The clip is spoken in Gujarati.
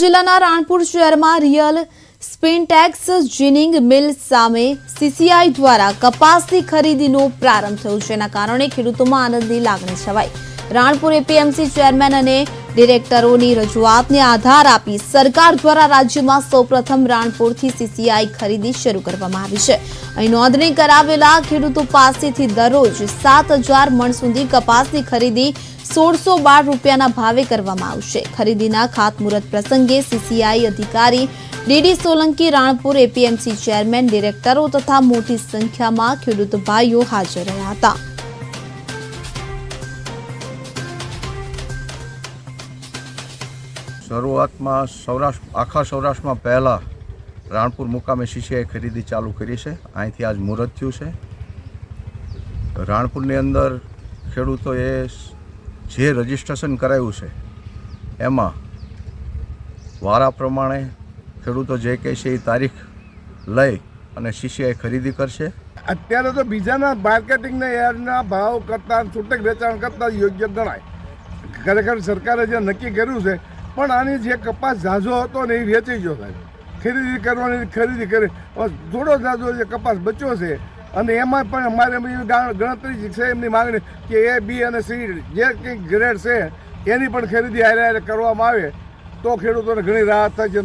જિલ્લાના રાણપુર શહેરમાં રિયલ સ્પિનટેક્સ જીનિંગ મિલ સામે સીસીઆઈ દ્વારા કપાસની ખરીદીનો પ્રારંભ થયો જેના કારણે ખેડૂતોમાં આનંદની લાગણી છવાઈ. રાણપુર એપીએમસી ચેરમેન અને ડિરેક્ટરોની રજૂઆતને આધાર આપી સરકાર દ્વારા રાજ્યમાં સૌપ્રથમ રાણપુરથી સીસીઆઈ ખરીદી શરૂ કરવામાં આવી છે. અહીં નોંધણી કરાવેલા ખેડૂતો પાસેથી દરરોજ સાત હજાર મણ સુધી કપાસની ખરીદી સોળસો બાર રૂપિયાના ભાવે કરવામાં આવશે. ખરીદીના ખાતમુહૂર્ત પ્રસંગે સીસીઆઈ અધિકારી D D Solanki Ranpur APMC chairman, ડિરેક્ટરો તથા મોટી સંખ્યામાં ખેડૂત ભાઈઓ હાજર રહ્યા હતા. શરૂઆતમાં સૌરાષ્ટ્ર, આખા સૌરાષ્ટ્રમાં પહેલાં રાણપુર મુકામે સીસીઆઈ ખરીદી ચાલુ કરી છે. અહીંથી આજ મુહૂર્ત થયું છે. રાણપુરની અંદર ખેડૂતોએ જે રજિસ્ટ્રેશન કરાયું છે, એમાં વારા પ્રમાણે ખેડૂતો જે કહે છે એ તારીખ લઈ અને સીસીઆઈ ખરીદી કરશે. અત્યારે તો બીજાના માર્કેટિંગના યાર્ડના ભાવ કરતાં, છૂટક વેચાણ કરતાં યોગ્ય ગણાય. ખરેખર સરકારે જે નક્કી કર્યું છે, પણ આની જે કપાસ ઝાઝો હતો ને એ વેચી ગયો સાહેબ. ખરીદી કરવાની, ખરીદી કરી. થોડો ઝાઝો જે કપાસ બચ્યો છે અને એમાં પણ અમારે ગા- ગણતરી છે એમની માંગણી કે એ બી અને સી જે કંઈક ગ્રેડ છે, એની પણ ખરીદી હારે હારે કરવામાં આવે. તો ખેડૂતોને ઘણી રાહત થાય છે.